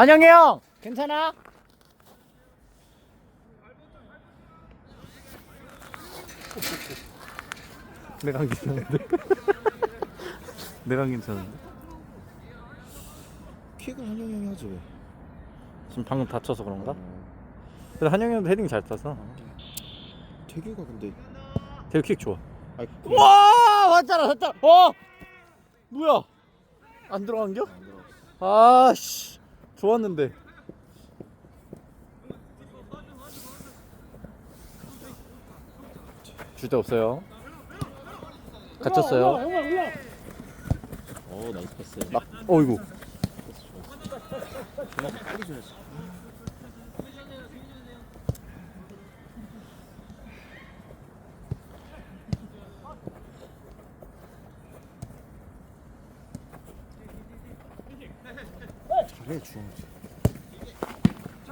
한영이 형 괜찮아? 내가 안 괜찮은데? 내가 안 괜찮은데? 킥을 한영이 형이 하지 왜? 지금 방금 다쳐서 그런가? 근데 한영이 형도 헤딩 잘 타서. 태규가 근데. 되게 킥 좋아. 아이 와! 왔잖아 왔잖아. 어! 뭐야? 안 들어간겨? 안. 아씨 좋았는데. 줄 데 없어요. 갇혔어요. 어 나이스 패스. 막 어이구. 빨리 줘야지. 잘해 주원지.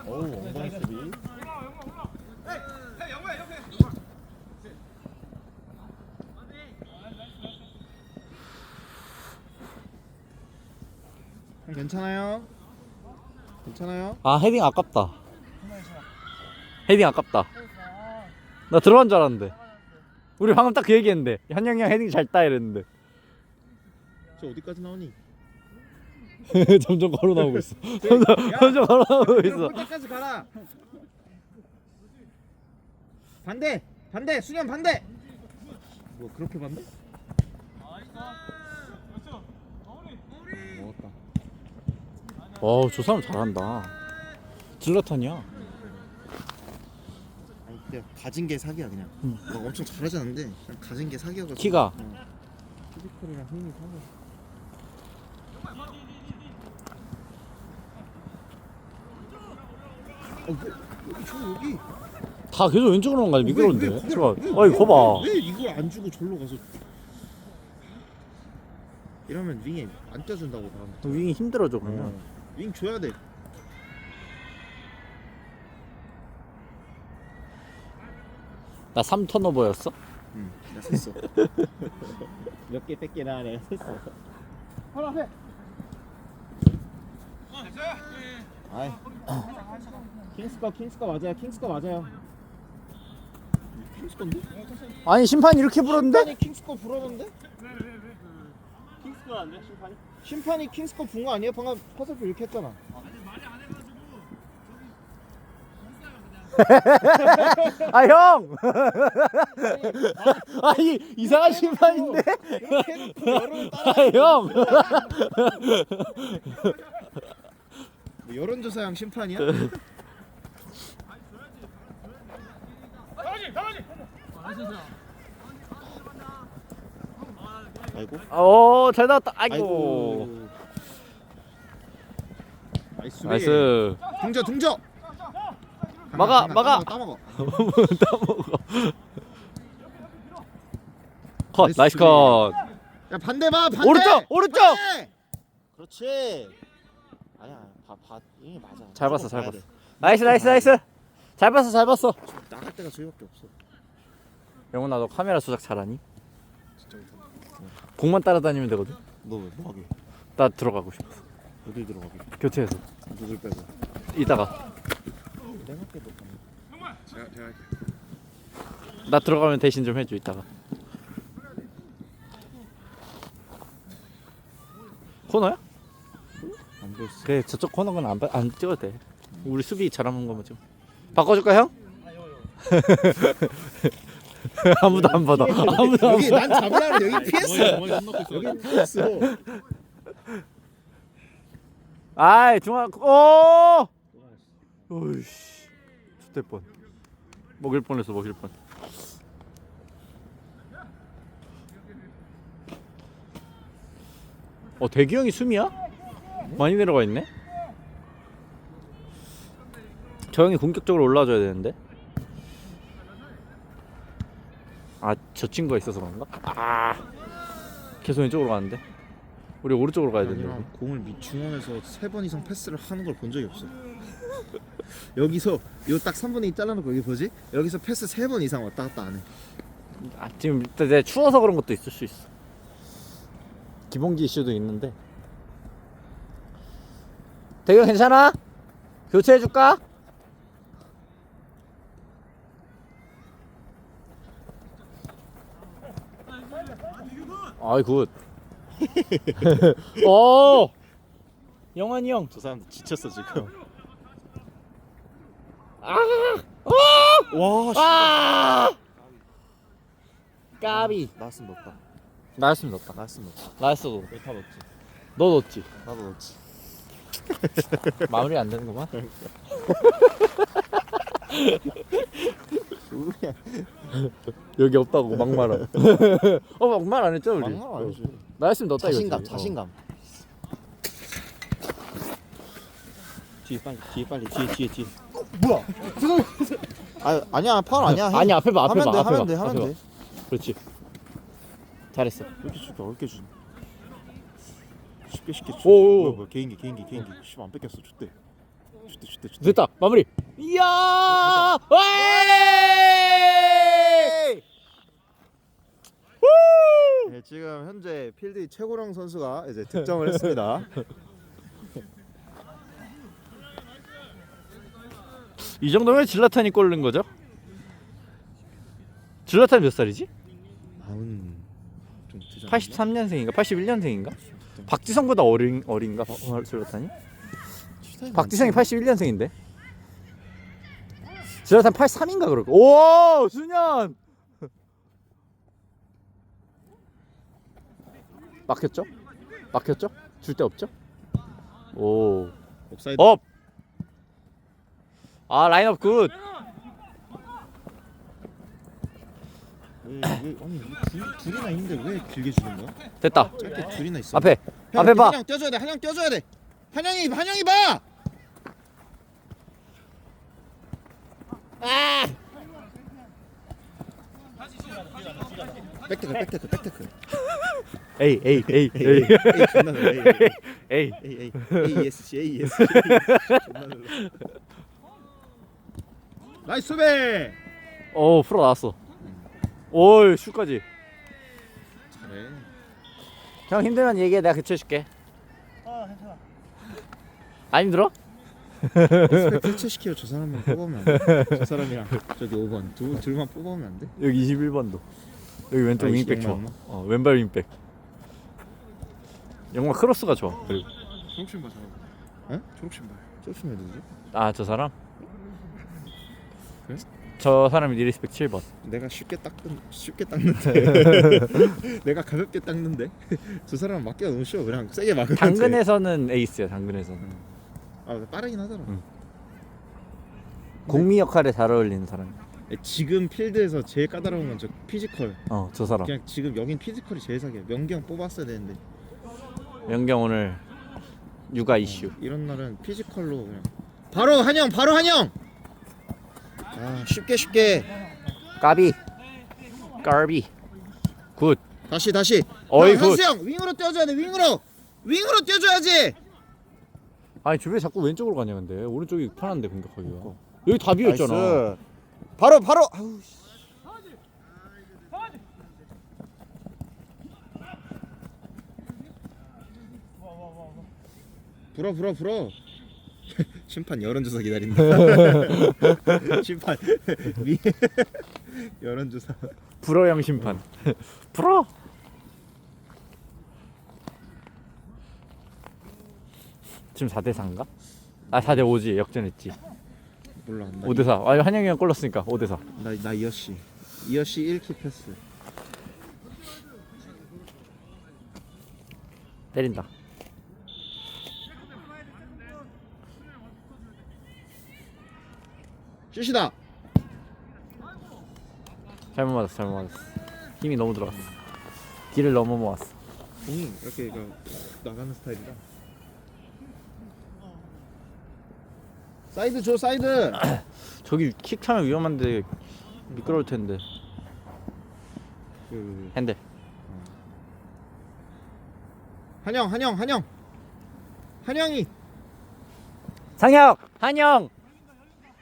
어우 엉덩이 수비. 괜찮아요? 괜찮아요? 아 헤딩 아깝다 헤딩 아깝다 나 들어간 줄 알았는데 우리 방금 딱 그 얘기했는데 현영이 형 헤딩 잘 따 이랬는데 저 어디까지 나오니? 점점 걸어 나오고 있어 점점, 점점 걸어 나오고 있어 골대까지 가라. 반대, 반대, 수련 반대. 뭐 그렇게 반대? 먹었다. 어저 사람 잘한다 질러탄이야 아니 그냥 가진 게 사기야 그냥. 응. 막 엄청 잘하지 않는데 그냥 가진 게 사기여가지고. 키가 어. 피지컬이랑 힘이 사겨. 어, 왜, 여기 저 여기. 다 계속 왼쪽으로 가는 거 아니야 미끄러운데 제가 왜, 어이 왜, 거봐 왜 이걸 안 주고 절로 가서? 이러면 윙에 안 떼준다고 나한테. 윙이 힘들어져 그러면 어. 윙 줘야 돼. 나 3턴오버였어? 응, 나 셌어. 몇 개 뺏기나 내가 셌어. 바로 앞에. 아이. 킹스거 킹스거 맞아요. 킹스거 맞아요. 킹스거인데? 아니 심판이 이렇게 불었는데? 심판이 킹스거 불었는데? 킹스거 안돼 심판이? 심판이 킹스거 분거 아니에요? 방금 퍼슬프 이렇게 했잖아. 아 형! 아니 이상한 심판인데? 이렇게 해놓고 여론을 따라. 아 형! 뭐 여론조사형 심판이야? 아이고. 오, 잘 나왔다. 아이고. 나이스. 나이스. 등져 등져. 막아, 막아. 따먹어. 따먹어. 컷, 나이스. 컷. 야 반대 봐 반대. 오른쪽, 오른쪽! 반대! 그렇지. 아니야 봐봐 이게 맞아. 잘 봤어, 잘 봤어. 돼. 나이스, 나이스, 나이스. 잘 봤어, 잘 봤어. 나갈 때가 저기밖에 없어. 영훈아, 너 카메라 조작 잘하니? 진짜 못한다. 공만 따라다니면 되거든. 너왜 뭐하게? 나 들어가고 싶어. 어디 들어가게? 교체해서. 누굴 빼고? 이따가. 내가 빼도 제가 제가 할게. 나 들어가면 대신 좀 해줘, 이따가. 코너야? 안 보였어. 그래, 저쪽 코너는 안, 봐- 안 찍어도 돼. 우리 수비 잘하는 거만 찍어. 바꿔줄까, 형? 아무도 안 받아. 아무도 안 여기. 난 잡으라는데 여기 피했어. 여기 피했어. 아이, 중앙, 오! 오이씨. 죽될 뻔. 먹일 뻔했어, 먹일 뻔. 어, 대기 형이 숨이야? 많이 내려가 있네? 저 형이 공격적으로 올라와줘야 되는데? 아, 저 친구가 있어서 그런가? 아, 계속 왼쪽으로 가는데? 우리 오른쪽으로 가야 되는데. 공을 밑 중원에서 세 번 이상 패스를 하는 걸 본 적이 없어. 여기서 요딱 3분의 2 잘라놓고 여기 보지? 여기서 패스 세 번 이상 왔다 갔다 안 해. 아, 지금 일단 내가 추워서 그런 것도 있을 수 있어. 기본기 이슈도 있는데 대경 괜찮아? 교체해 줄까? 아이 굿. 오. 영환이 형. 저 사람 지쳤어 지금. 아. 와. 씨. 아. 까비. 나왔으면 넣었다. 나였으면 넣었다. 나왔으면 넣었다. 나였어도. 왜다 넣었지? 너 넣었지. 나도 넣었지. 마무리 안 되는구만. 여기 없다고 막말아. 어 막말 안 했죠 우리. 막말 아니지. 나였으면 넣었다 자신감, 이거지. 자신감. 뒤에 빨리, 뒤에 빨리, 뒤에, 뒤에, 뒤에. 뭐야? 아, 아니야, 파울 아니야. 해. 아니 앞에 봐 앞에 하면 봐 돼, 앞에 하면 봐. 돼, 하면 앞에 돼. 봐. 그렇지. 잘했어. 이렇게 쉽게 어렵게 주지. 쉽게 쉽게 주. 오. 뭐야, 뭐야, 개인기, 개인기, 개인기. 씨발 안 뺏겼어, 좋대. 좋대, 좋대, 좋대. 됐다 마무리. 이야. 웨이! 네, 지금 현재 필드 최고령 선수가 이제 득점을 했습니다. 이 정도면 질라탄이 골 넣은 거죠? 질라탄 몇 살이지? 마흔 좀 되지 않나? 83년생인가? 81년생인가? 박지성보다 어린 어린가? 어, 질라탄이? 추타임 박지성이 많지. 81년생인데. 질라탄 83인가 그럴까? 오, 수년. 막혔죠? 막혔죠? 줄 데 없죠? 오. 옵사이드. 업. 아, 라인업 굿. 왜, 왜, 아니 왜 둘, 둘이나 있는데 왜 길게 주는 거야? 됐다. 짧게 둘이나 있어. 앞에. 형, 앞에 봐. 한영 떼줘야 돼. 한영 떼줘야 돼. 한영이 한영이 봐. 아! 백테크 백테크 백테크. 에이, 에이, 에이, 에이 에이. 에이 존나 놀라. 에이 에이. 에이 에이 AESC AESC. 존나 놀라. 나이스 수비. 오, 프로 나왔어. 오, 슛까지. 잘해. 형 힘들면 얘기해. 내가 교체해줄게. 아 괜찮아. 안 힘들어? 스펙 교체시켜 저 사람만 뽑으면 안 돼? 저 사람이랑 저기 5번 두 둘만 뽑으면 안 돼? 여기 21번도. 여기 왼쪽 아, 윙백 좋아. 어, 왼발 윙백. 영마 크로스가 좋아. 그리고 초록신발 잘하고. 응? 초록신발. 좁으면 누구지? 아, 저 사람? 저 사람이 리스펙 7번. 내가 쉽게 닦는 쉽게 닦는데 내가 가볍게 닦는데 저 사람 맞기가 너무 쉬워 그냥 세게 막으면 돼. 당근에서는 에이스야. 당근에서는. 아 빠르긴 하더라 응. 공미 역할에 잘 어울리는 사람. 지금 필드에서 제일 까다로운 건 저 피지컬 어, 저 사람. 그냥 지금 여긴 피지컬이 제일 사기야 명경 뽑았어야 되는데 연경 오늘 육아 이슈. 이런 날은 피지컬로 그냥 바로 한영 바로 한영 아 쉽게 쉽게 까비. 까비. 굿. 다시 다시 어이, 형, 굿. 한수 형 윙으로 뛰어줘야 돼 윙으로 윙으로 뛰어줘야지 아니, 주변에 자꾸 왼쪽으로 가냐 근데. 오른쪽이 편한데 공격하기가. 여기 다 비어 있잖아. 나이스. 바로 바로 아우 씨. 불어 불어 불어 심판 여론조사 기다린다 심판 미 여론조사 불어형 심판. 불어. 지금 4대 4인가? 아 4대 5지 역전했지. 몰라 나, 5대 4. 아 한영이 형 골랐으니까 5대 4. 나, 나 이어씨 이어씨 1키 패스 때린다. 슛이다 잘못 맞았어. 잘못 맞았어. 힘이 너무 들어갔어. 길을 너무 모았어. 공이 이렇게 그 나가는 스타일이라 사이드 줘 사이드 저기 킥 차면 위험한데 미끄러울 텐데. 그 핸들. 한영 한영 한영 한영이 상혁! 한영!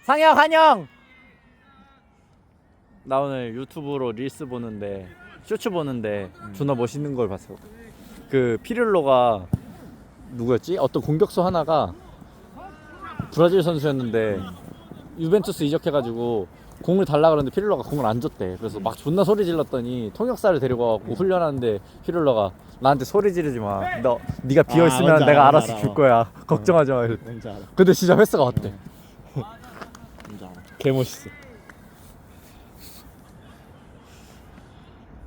상혁 한영! 나 오늘 유튜브로 릴스 보는데 쇼츠 보는데 존나 멋있는 걸 봤어. 그 피를로가 누구였지? 어떤 공격수 하나가 브라질 선수였는데 유벤투스 이적해가지고 공을 달라 그러는데 피를러가 공을 안 줬대. 그래서 막 존나 소리 질렀더니 통역사를 데리고 와갖고 훈련하는데 피를러가 나한테 소리 지르지 마. 너 네가 비어 아, 있으면 뭔지 내가 알아, 알아서 알아. 줄 거야. 걱정하지 마. 이랬대. 뭔지 알아. 근데 진짜 횟수가 왔대. 뭔지 알아. 개 멋있어.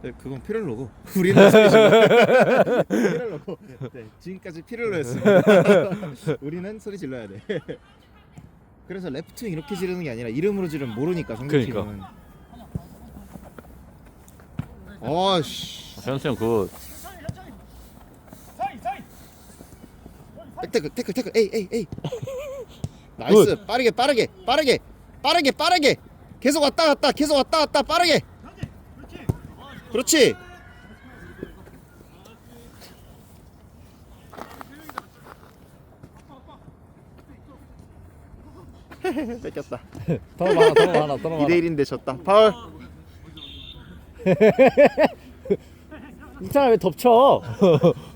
네, 그건 피렐로고 우리는 소리 질러. 피렐로고. 네, 지금까지 피렐로였습니다. 우리는 소리 질러야 돼. 그래서 레프트윙 이렇게 지르는 게 아니라 이름으로 지르면 모르니까 상대팀은. 아씨. 현수 형 굿. 태클 태클 태클 에이 에이 에이. 나이스. 빠르게 빠르게 빠르게 빠르게 빠르게 계속 왔다 갔다 계속 왔다 갔다 빠르게. 그렇지. 뺏겼다. 더 많아, 더 많아, 더 많아. 2대 1인데 졌다. 파울. 있잖아 왜 덮쳐?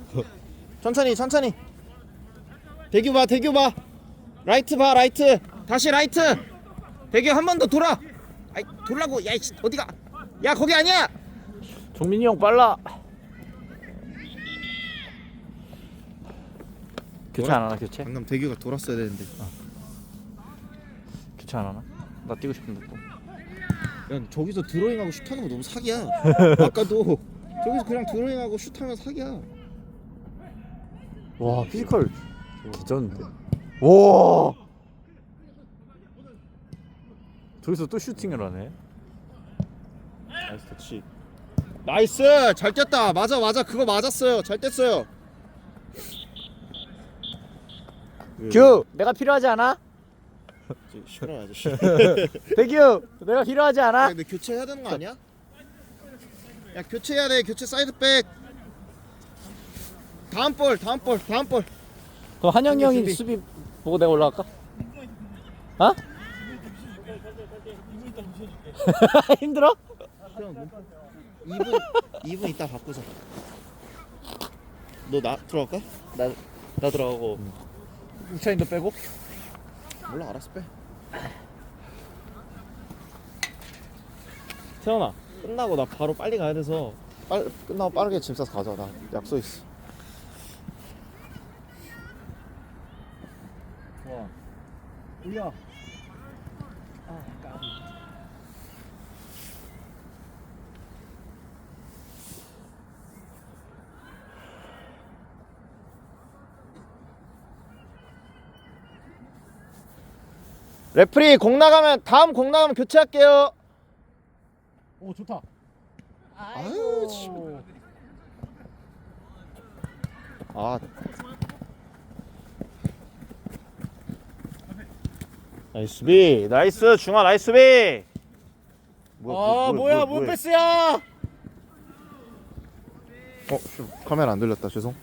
천천히 천천히. 대규 봐 대규 봐. 라이트 봐 라이트. 다시 라이트. 대규 한번 더 돌아. 아이 돌라고. 야 이씨, 어디가? 야 거기 아니야. 종민이 형 빨라. 교체 안 하나 교체? 방금 대규가 돌았어야 되는데. 교체 안 하나? 나 뛰고 싶은데 또. 야 저기서 드로잉하고 슛하는 거 너무 사기야. 아까도 저기서 그냥 드로잉하고 슛하면 사기야. 와 피지컬 개쩌는데. 와. 저기서 또 슈팅을 하네. 나이스 터치. 나이스 잘 뛰었다. 맞아 맞아 그거 맞았어요. 잘 뗐어요. 규, 내가 필요하지 않아? 싫어 아저씨. 대규, 내가 필요하지 야, 않아? 근데 교체해야 되는 거 아니야? 야 교체해야 돼. 교체 사이드백. 다음 볼, 다음 볼, 다음 볼. 그럼 한영이 형이. 수비 보고 내가 올라갈까? 어? 힘들어? 그럼 2분 2분 있다 바꾸자. 너 나 들어갈까? 나, 나 들어가고 우차인도 빼고 몰라 알았어 빼. 태연아 끝나고 나 바로 빨리 가야 돼서 빨 끝나고 빠르게 짐 싸서 가자. 나 약속 있어. 좋아 올려 레프리 공 나가면 다음 공 나가면 교체할게요. 오 좋다. 아유 씨. 아. 나이스 비 나이스 중아 나이스 비. 아 뭐야 뭔 패스야? 어 씨, 카메라 안 들렸다 죄송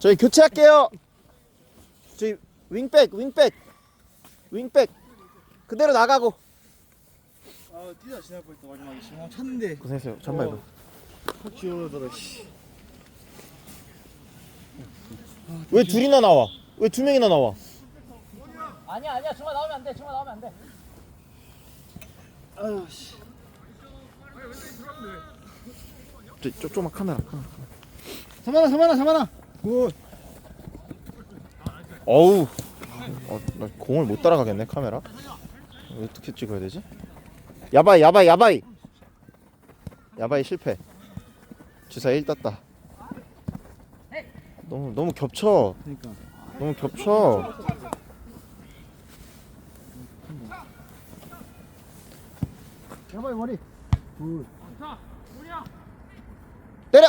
저희 교체할게요. 저희 윙백 윙백 윙백. 그대로 나가고. 아 뛰다 지날 뻔했다 마지막에 씨. 아 찼는데. 고생했어요. 잠만 어. 확 기어오더라 씨. 왜 둘이나 나와? 왜 두 명이나 나와? 아니야 아니야. 중간 나오면 안돼. 중간 나오면 안돼. 아유 씨. 저, 저 조그만 카메라 카메라. 사만아 사만아 사만아 굿. 어우. 어, 나 공을 못 따라가겠네 카메라. 어떻게 찍어야 되지? 야바이 야바이 야바이. 야바이 실패. 주사 1 땄다. 너무 너무 겹쳐. 그러니까 너무 겹쳐. 야바이 머리. 굿. 때려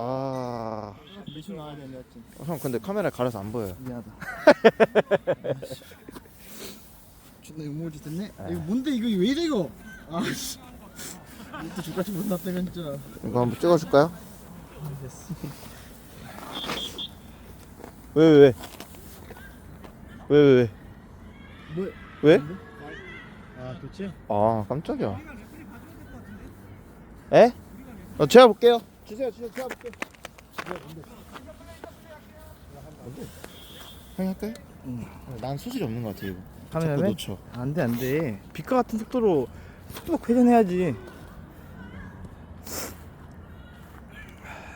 아형 매주 나와야 되는데. 하여튼 근데 카메라 가려서 안 보여요. 미안하다. 존나 욕먹을 짓 했네? 이거 뭔데 이거? 왜 이래 이거? 아씨. 이것도 죽까지 못 났다면 진짜. 이거 한번 찍어줄까요? 됐어. 왜 왜 왜? 왜 왜 왜? 뭐? 왜? 아 교체? 아 깜짝이야. 에? 어, 제가 볼게요 주세요 주세요 제가 볼게요 형이 할까요? 응. 어, 난 소질이 없는 것 같아 이거. 자꾸 카메라맨? 놓쳐. 안돼 안돼 빛과 같은 속도로 속도 회전해야지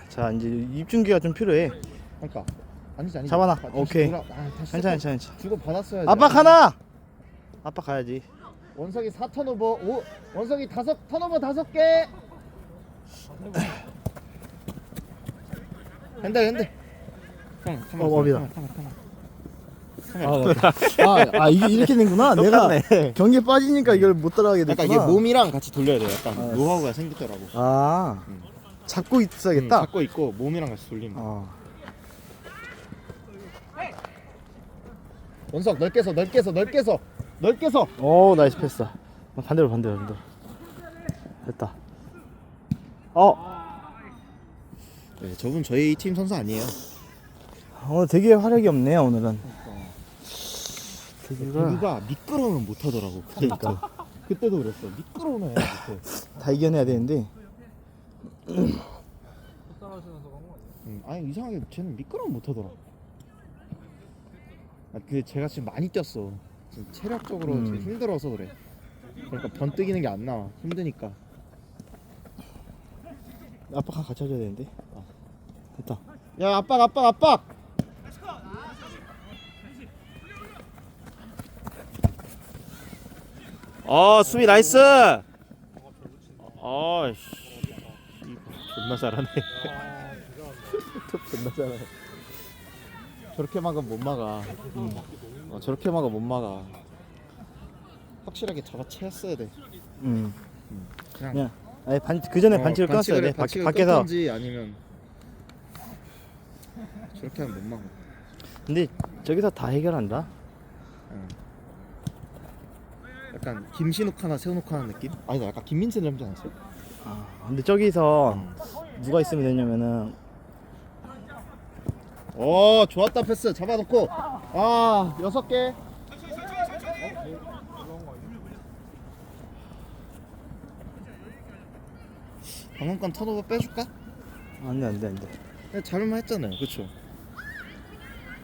자 이제 입중기가 좀 필요해 그러니까 아니지 아니지. 잡아놔. 다시 오케이. 돌아- 아, 다시 괜찮아 괜찮아 괜찮아 주고 받았어야지. 압박 하나 압박 가야지 원석이 4 턴오버 5 원석이 다섯 턴오버 다섯 개. 핸들 핸들. 형, 어. 카메라. 아, 맞다. 아, 아 이게 이렇게 되는구나 내가 경기에 빠지니까 이걸 못 따라가게 됐구나 약간 이게 몸이랑 같이 돌려야 돼. 약간 아. 노하우가 생기더라고. 아 음. 잡고 응, 있어야겠다 잡고 있고 몸이랑 같이 돌리면. 아. 원석 넓게 서 넓게 서 넓게 서 넓게 서. 오 나이스 패스 반대로 반대로 반대로 됐다 어 네, 저분 저희 팀 선수 아니에요. 오늘 되게 화력이 없네요 오늘은 되게가 누가 미끄러우면 못 하더라고. 그러니까. 그때도 그랬어. 미끄러우면 해야. 다 이겨내야 되는데 응, 아니 이상하게 쟤는 미끄러우면 못 하더라. 아, 그 제가 지금 많이 뛰었어. 지금 체력적으로 음. 지금 힘들어서 그래. 그러니까 번뜩이는 게 안 나와. 힘드니까. 압박 같이 해줘야 되는데 어, 됐다 야 압박 압박 압박. 어 수비 나이스. 아씨 존나 잘하네. 존나 잘하네. 저렇게 막으면 못 막아. 어, 저렇게 막아 못 막아. 확실하게 잡아채었어야 돼. 음 그냥 그냥 아니 반, 그 전에 반칙을 끊었어야 돼 밖, 반칙을 밖에서 끊던지 아니면 저렇게 하면 못 막아. 근데 저기서 다 해결한다 응. 약간 김신욱 하나 세워놓고 하는 느낌? 아니다 약간 김민재 닮지 않았어요? 아, 근데 저기서 음. 누가 있으면 되냐면은 오 좋았다 패스 잡아놓고 아 여섯 개 방금 건 턴오버 빼줄까? 안돼 안돼 안돼 네, 잡을만 했잖아요. 그쵸?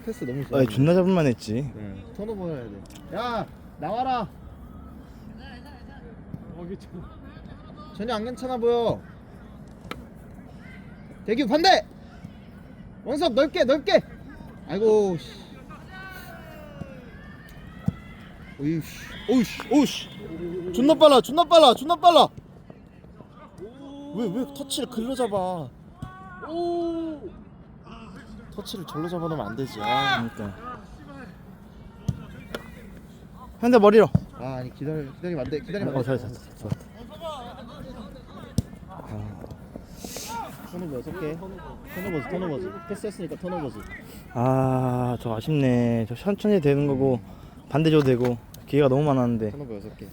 패스 너무 좋아. 아 존나 잡을만 했지. 네, 턴오버 해야 돼 야 나와라! 전혀 안 괜찮아 보여. 대규 반대! 원석 넓게 넓게! 아이고 씨. 오이씨. 오이씨. 오이씨. 존나 빨라 존나 빨라 존나 빨라! 왜 왜 터치를 글로 잡아 터치를 절로 잡아놓으면 안 되지. 아, 그러니까. 현대 머리로. 아 아니 기다려 기다리면 안 돼 기다리면 어 안돼. 잘했어 잘했어 턴오버 여섯 개 턴오버즈 턴오버즈 패스했으니까 턴오버즈 아 저 아쉽네. 저 천천히 되는 거고 반대 줘도 되고 기회가 너무 많았는데. 턴오버 여섯 개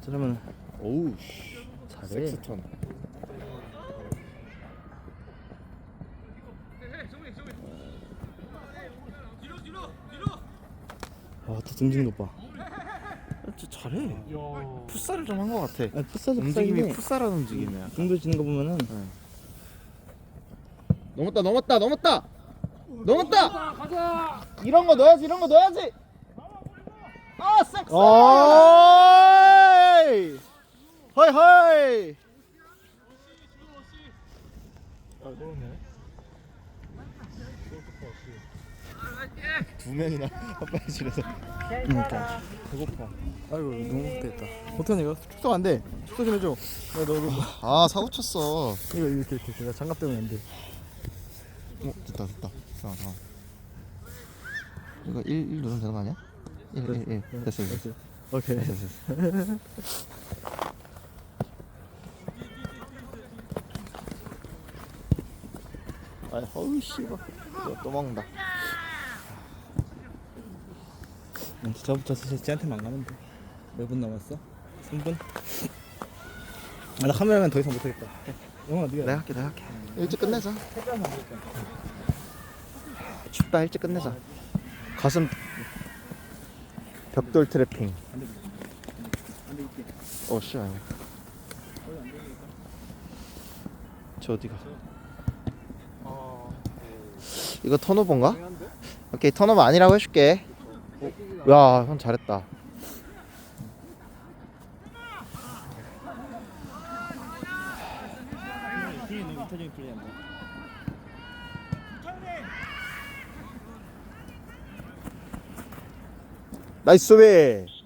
저러면 오우 씨. 잘해. 섹스턴 와또 등진도 봐. 진짜 잘해. 풋살을 좀 한 것 같아. 아니 풋살도 움직임이 풋살인데 풋살하는 움직임이야. 등도 지는 거 보면은. 넘었다 넘었다 넘었다. 넘었다. 이런 거 넣어야지 이런 거 넣어야지. 아 섹스! 어이! 허이 허이 두 명이나 핫바지에서. 그러니까. 배고파. 아이고 너무 못했다. 못하네 이거 축소 안돼. 축소 좀 해줘. 야, 너 이거 아 사고 쳤어. 이거 이렇게 이렇게 이렇게. 나 장갑 때문에 안돼. 어 됐다 됐다. 잠깐 잠깐 이거 1, 1 누르면 되는 거 아니야? 1 1 1 됐어 됐어. 오케이. 됐어 됐어 아 어우 씨발. 이거 또 먹는다 저부터 사실 쟤한테만 가면 돼. 몇 분 남았어? 3분? 아, 나 카메라만 더 이상 못하겠다. 영화 네가 내가 할게 내가 할게. 일찍 끝내자. 춥다 일찍 끝내자. 가슴 벽돌 트래핑. 어 씨발. 저 어디가? 이거 턴오버인가? 오케이 턴오버 아니라고 해줄게 잘했다 너무 이타적인 플레이한다. 나이스 소비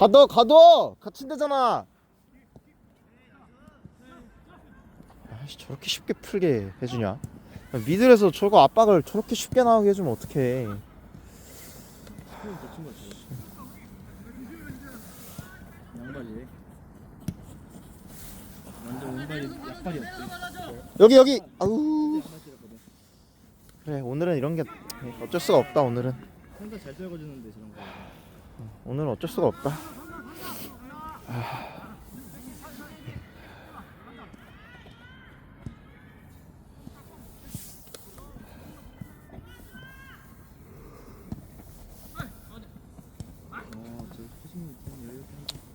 가둬 가둬 갇힌다잖아 아이씨 저렇게 쉽게 풀게 해주냐 미들에서 저거 압박을 저렇게 쉽게 나오게 해주면 어떡해. 여기 여기 아우. 그래 오늘은 이런 게 어쩔 수가 없다 오늘은 혼자 잘 떨궈주는데 저런 거. 오늘은 어쩔 수가 없다. 있게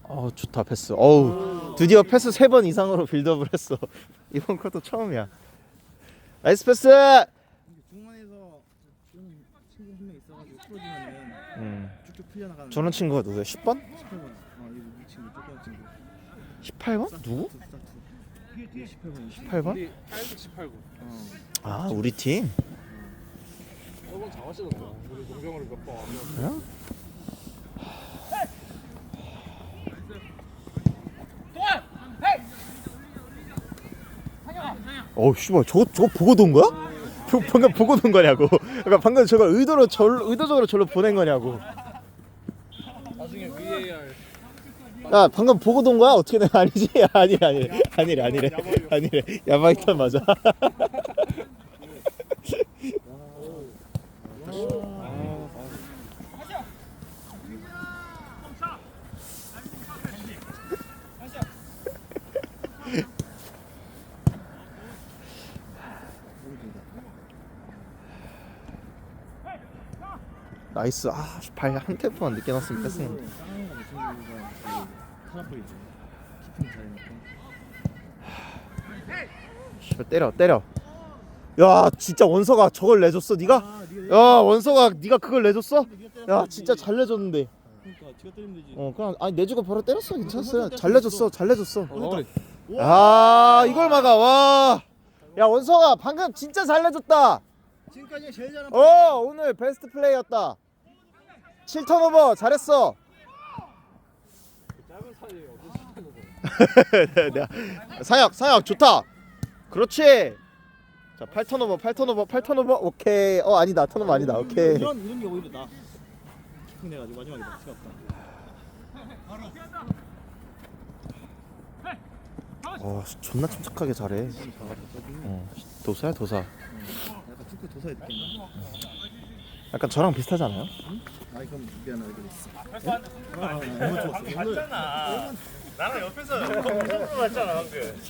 어 좋다 패스. 어우 드디어 패스 세 번 이상으로 빌드업을 했어. 이번 컷도 처음이야. 나이스 패스 이게 중간에서 좀 친구 한 명 있어가지고 풀어주면은 음, 쭉쭉 풀려나가는. 저런 친구가 누구야 10번? 18번. 어, 이 친구 조그만 친구. 18번? 누구? 스타트. 18번. 18번? 우리 8구 18구. 어. 아 우리 팀? 저번 잘하시더라. 우리 농경으로 몇번 왔는데. 어? 어우 씨발 저거 저거 보고 돈 거야? 저 방금 보고 돈 거냐고 그러니까 방금 저걸 의도로 절 의도적으로 절로 보낸 거냐고 나중에 VAR 야 방금 보고 돈 거야? 어떻게 된 아니지? 아니래 아니래 아니래. 아니래 아니래. 야바이탄 맞아. 나이스. 아발한 템포만 늦게 넣었으면 뺐었는데 쌍anga 무슨 이유가 타락보이지. 키핑 잘해놓고. 씨발 때려 때려 야 진짜 원서가 저걸 내줬어 네가? 야 원서가 네가 그걸 내줬어? 야. 진짜 잘 내줬는데 그러니까 지가 때리면 되지. 어 그냥 아니 내주고 바로 때렸어 괜찮았어요 잘 내줬어 잘 내줬어 어, 아 이걸 막아 와야 원서가 방금 진짜 잘 내줬다 지금까지 제일 잘한. 어 오늘 베스트 플레이였다 7턴 오버 잘했어 짧은 사이에 어디 시키는 거. 내가 사약 사약 좋다 그렇지 자 8턴 오버 8턴 오버 8턴 오버 오케이 어 아니다 턴 오버 아니다 오케이 이런 이런 게 오히려 나. 키핑 내가지고 마지막에 낙지가 없다. 어 존나 침착하게 잘해. 어 도사야 도사 약간 축구 도사에 느낀다. 약간 저랑 비슷하지 않아요? 아 그럼 미안해 그랬어. 아, 너무 좋았어. 오늘 나랑 옆에서 봤잖아 방금